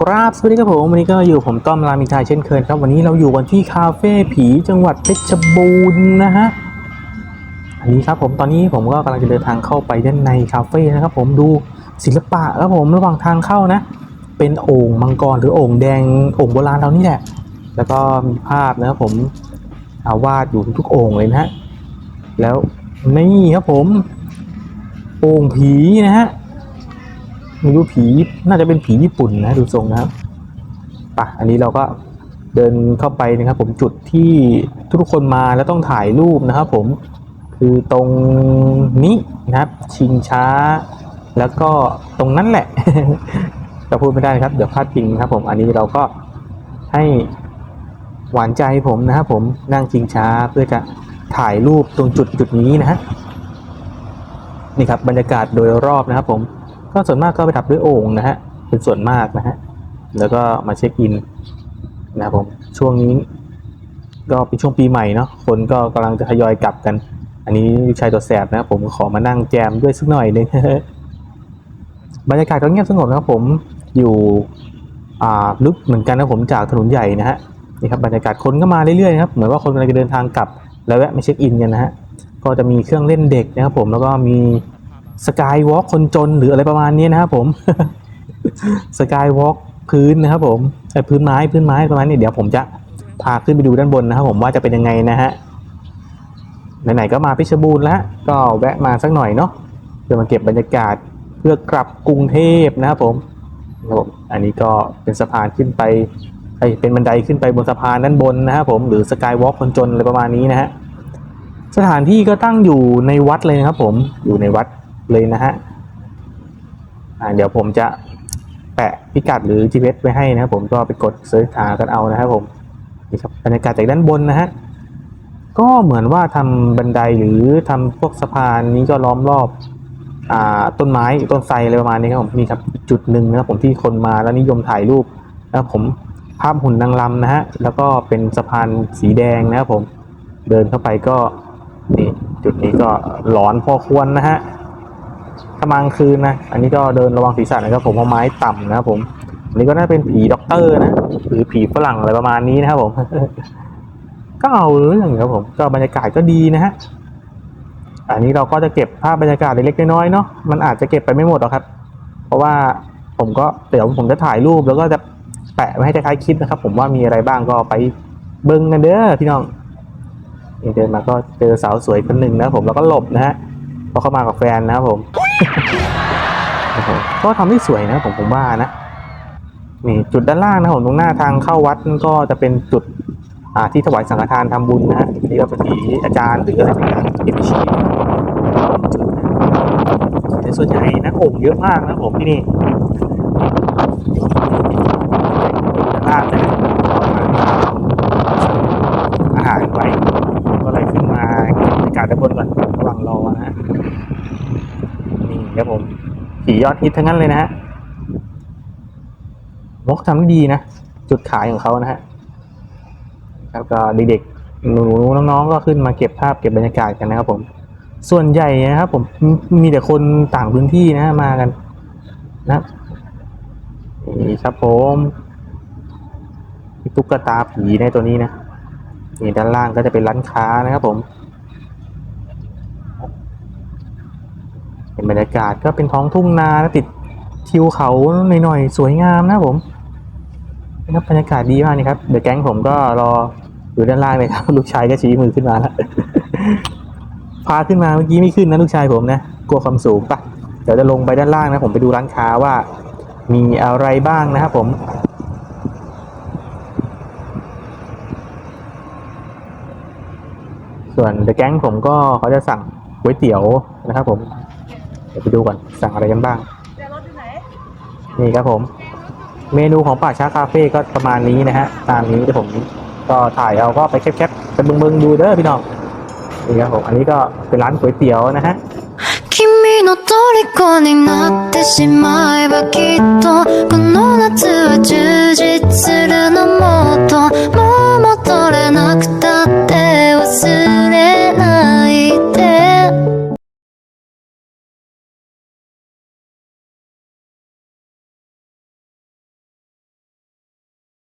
กราบสวัสดีครับผม วันนี้ก็อยู่ผมต้อมรามินทายเช่นเคยครับ วันนี้เราอยู่กันที่คาเฟ่ผีจังหวัดเพชรบูรณ์นะฮะ อันนี้ครับผมตอนนี้ผมก็กำลังจะเดินทางเข้าไปด้านในคาเฟ่นะครับผมดูศิลปะครับผมระหว่างทางเข้านะ เป็นโอ่งมังกรหรือโอ่งแดงโอ่งโบราณเรานี่แหละ แล้วก็มีภาพนะครับผมอาวาดอยู่ทุกโอ่งเลยนะฮะ แล้วนี่ครับผม โอ่งผีนะฮะ ไม่รู้ผีน่าจะเป็นผีญี่ปุ่นนะดูทรงนะครับปะอันนี้เราก็เดินเข้าไปนะครับ ผมจุดที่ทุกคนมาแล้วต้องถ่ายรูปนะครับ ผมคือตรงนี้นะครับชิงช้า แล้วก็ตรงนั้นแหละจะพูดไม่ได้นะครับ เดี๋ยวพลาดพิงนะครับ ผมอันนี้เราก็ให้หวานใจผมนะครับผมนั่งชิงช้าเพื่อจะถ่ายรูปตรงจุดจุดนี้นะฮะนี่ครับบรรยากาศโดยรอบนะครับผม ก็ส่วนมากก็ไปดับด้วยโอ่งนะฮะ เป็นส่วนมากนะฮะ แล้วก็มาเช็คอินนะครับผม ช่วงนี้ก็เป็นช่วงปีใหม่เนาะ คนก็กำลังจะทยอยกลับกัน อันนี้ลูกชายตัวแสบนะผมขอมานั่งแจมด้วยสักหน่อยหนึงบรรยากาศก็เงียบสงบนะครับผมอยู่อ่าลึกเหมือนกันนะผมจากถนนใหญ่นะฮะนี่ครับบรรยากาศคนก็มาเรื่อยๆนะครับเหมือนว่าคนกำลังจะเดินทางกลับ แล้วแวะมาเช็คอินกันนะฮะก็จะมีเครื่องเล่นเด็กนะครับผมแล้วก็มี สกายวอล์กคนจนหรืออะไรประมาณนี้นะครับผมสกายวอล์กพื้นนะครับผมไอ้พื้นไม้พื้นไม้ประมาณนี้เดี๋ยวผมจะพาขึ้นไปดูด้านบนนะครับผมว่าจะเป็นยังไงนะฮะไหนๆก็มาเพชบูรณ์แล้วก็แวะมาสักหน่อยเนาะเพื่อมาเก็บบรรยากาศเพื่อกลับกรุงเทพนะครับผมนะครับผมอันนี้ก็เป็นสะพานขึ้นไปไอ้เป็นบันไดขึ้นไปบนสะพานด้านบนนะครับผมหรือสกายวอล์กคนจนอะไรประมาณนี้นะฮะสถานที่ก็ตั้งอยู่ในวัดเลยนะครับผมอยู่ในวัด เลยนะฮะเดี๋ยวผมจะแปะพิกัดหรือ GPS ไว้ให้นะครับผมก็ไปกดเสิร์ชหากันเอานะครับผมนี่ครับบรรยากาศจากด้านบนนะฮะก็เหมือนว่าทำบันไดหรือทำพวกสะพานนี้ก็ล้อมรอบอ่าต้นไม้ต้นไทรอะไรประมาณนี้ครับผมนี่ครับจุดหนึ่งนะครับผมที่คนมาแล้วนิยมถ่ายรูปนะครับผมภาพหุ่นนางรำนะฮะแล้วก็เป็นสะพานสีแดงนะครับผมเดินเข้าไปก็นี่จุดนี้ก็หลอนพอควรนะฮะ ถ้ามากลางคืนนะ อันนี้ก็เดินระวังศีรษะนะครับผมเพราะไม้ต่ำนะครับผม อันนี้ก็น่าเป็นผีด็อกเตอร์นะ หรือผีฝรั่งอะไรประมาณนี้นะครับผม ก็เอาเรื่องครับผม ก็บรรยากาศก็ดีนะฮะ อันนี้เราก็จะเก็บภาพบรรยากาศเล็กๆน้อยๆเนาะ มันอาจจะเก็บไปไม่หมดหรอกครับ เพราะว่าผมก็เดี๋ยวผมจะถ่ายรูปแล้วก็จะแปะไว้ให้คล้ายคลิปนะครับ ผมว่ามีอะไรบ้างก็ไปเบิ้งกันเด้อพี่น้องเดินมาก็เจอสาวสวยคนหนึ่งนะผมแล้วก็หลบนะฮะเพราะเขามากับแฟนนะครับผม ก็ทำได้สวยนะผมผมว่านะ นี่จุดด้านล่างนะผมตรงหน้าทางเข้าวัดก็จะเป็นจุดอ่าที่ถวายสังฆทานทำบุญนะฮะนี่ก็เป็นผีอาจารย์หรืออะไรสักอย่างที่ไปชี้แต่ส่วนใหญ่นะโอ่งเยอะมากนะผมที่นี่ด้านล่างนะอาหารไว้ก็เลยขึ้นมาเก็บบรรยากาศด้านบนก่อนระหว่างรอนะฮะ นี่ครับผมผี ยอดฮิตทั้งนั้นเลยนะฮะมกทำได้ดีนะ จุดขายของเขานะฮะแล้วก็เด็กๆหนูๆน้องๆก็ขึ้นมาเก็บภาพเก็บบรรยากาศกันนะครับผม ส่วนใหญ่นะครับผมมีแต่คนต่างพื้นที่นะ มากันนะนี่ครับผมมีตุ๊กตาผีในตัวนี้นะนี่ด้านล่างก็จะเป็นร้านค้านะครับผม เป็น บรรยากาศก็เป็นท้องทุ่งนาติดทิวเขาหน่อยๆสวยงามนะผมนะครับบรรยากาศดีมากนี่ครับเดี๋ยวแก๊งผมก็รออยู่ด้านล่างเลยครับ ลูกชายก็ชี้มือขึ้นมาแล้วพาขึ้นมาเมื่อกี้ไม่ขึ้นนะลูกชายผมนะกลัวความสูงปะเดี๋ยวจะลงไปด้านล่างนะ ผมไปดูร้านค้าว่า มีอะไรบ้างนะครับผมส่วนเดอะแก๊งผมก็เขาจะสั่งก๋วยเตี๋ยวนะครับผม เดี๋ยวไปดูก่อนสั่งอะไรกันบ้าง นี่ครับผม เมนูของป่าช้าคาเฟ่ก็ประมาณนี้นะฮะ ตามนี้ที่ผมก็ถ่ายเอาก็ไปแคปๆไปเบิ่งๆดูเด้อพี่น้อง นี่ครับผม อันนี้ก็เป็นร้านก๋วยเตี๋ยวนะฮะ 君の虜になってしまえばきっとこの